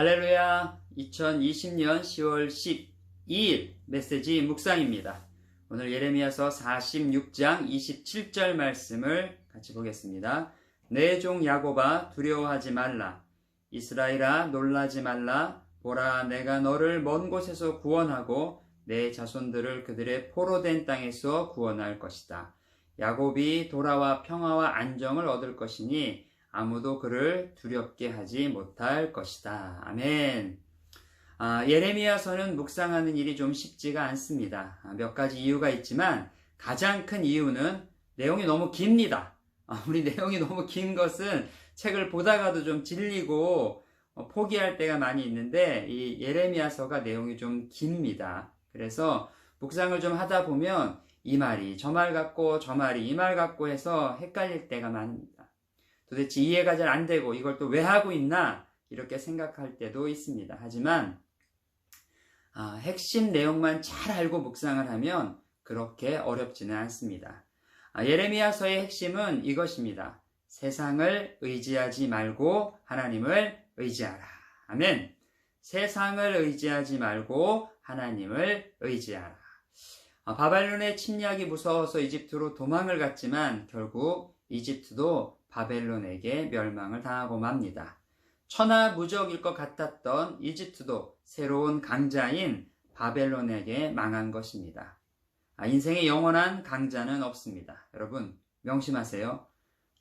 할렐루야 2020년 10월 12일 메시지 묵상입니다. 오늘 예레미야서 46장 27절 말씀을 같이 보겠습니다. 내 종 야곱아 두려워하지 말라 이스라엘아 놀라지 말라 보라 내가 너를 먼 곳에서 구원하고 내 자손들을 그들의 포로된 땅에서 구원할 것이다. 야곱이 돌아와 평화와 안정을 얻을 것이니 아무도 그를 두렵게 하지 못할 것이다. 아멘. 아, 예레미야서는 묵상하는 일이 좀 쉽지가 않습니다. 아, 몇 가지 이유가 있지만 가장 큰 이유는 내용이 너무 깁니다. 아, 우리 내용이 너무 긴 것은 책을 보다가도 좀 질리고 어, 포기할 때가 많이 있는데 이 예레미야서가 내용이 좀 깁니다. 그래서 묵상을 좀 하다 보면 이 말이 저 말 같고 저 말이 이 말 같고 해서 헷갈릴 때가 많습니다. 도대체 이해가 잘 안 되고 이걸 또 왜 하고 있나 이렇게 생각할 때도 있습니다. 하지만 아, 핵심 내용만 잘 알고 묵상을 하면 그렇게 어렵지는 않습니다. 아, 예레미야서의 핵심은 이것입니다. 세상을 의지하지 말고 하나님을 의지하라. 아멘. 세상을 의지하지 말고 하나님을 의지하라. 아, 바벨론의 침략이 무서워서 이집트로 도망을 갔지만 결국 이집트도 바벨론에게 멸망을 당하고 맙니다. 천하무적일 것 같았던 이집트도 새로운 강자인 바벨론에게 망한 것입니다. 아, 인생에 영원한 강자는 없습니다. 여러분, 명심하세요.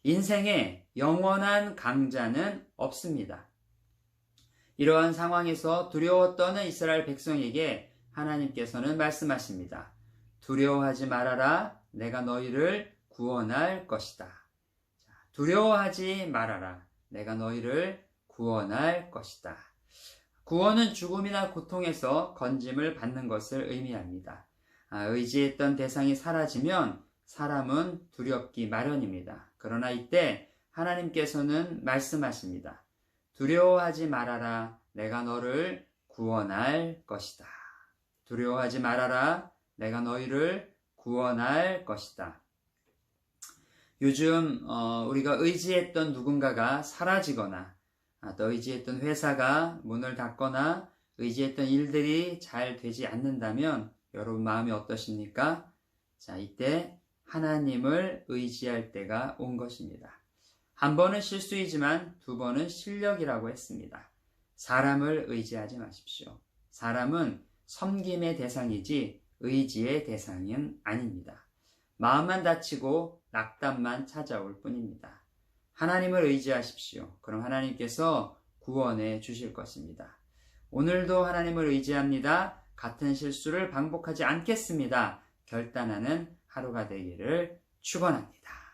인생에 영원한 강자는 없습니다. 이러한 상황에서 두려워 떠는 이스라엘 백성에게 하나님께서는 말씀하십니다. 두려워하지 말아라. 내가 너희를 구원할 것이다. 두려워하지 말아라. 내가 너희를 구원할 것이다. 구원은 죽음이나 고통에서 건짐을 받는 것을 의미합니다. 아, 의지했던 대상이 사라지면 사람은 두렵기 마련입니다. 그러나 이때 하나님께서는 말씀하십니다. 두려워하지 말아라. 내가 너를 구원할 것이다. 두려워하지 말아라. 내가 너희를 구원할 것이다. 요즘 어, 우리가 의지했던 누군가가 사라지거나 아, 또 의지했던 회사가 문을 닫거나 의지했던 일들이 잘 되지 않는다면 여러분 마음이 어떠십니까? 자, 이때 하나님을 의지할 때가 온 것입니다. 한 번은 실수이지만 두 번은 실력이라고 했습니다. 사람을 의지하지 마십시오. 사람은 섬김의 대상이지 의지의 대상은 아닙니다. 마음만 다치고 낙담만 찾아올 뿐입니다. 하나님을 의지하십시오. 그럼 하나님께서 구원해 주실 것입니다. 오늘도 하나님을 의지합니다. 같은 실수를 반복하지 않겠습니다. 결단하는 하루가 되기를 축원합니다.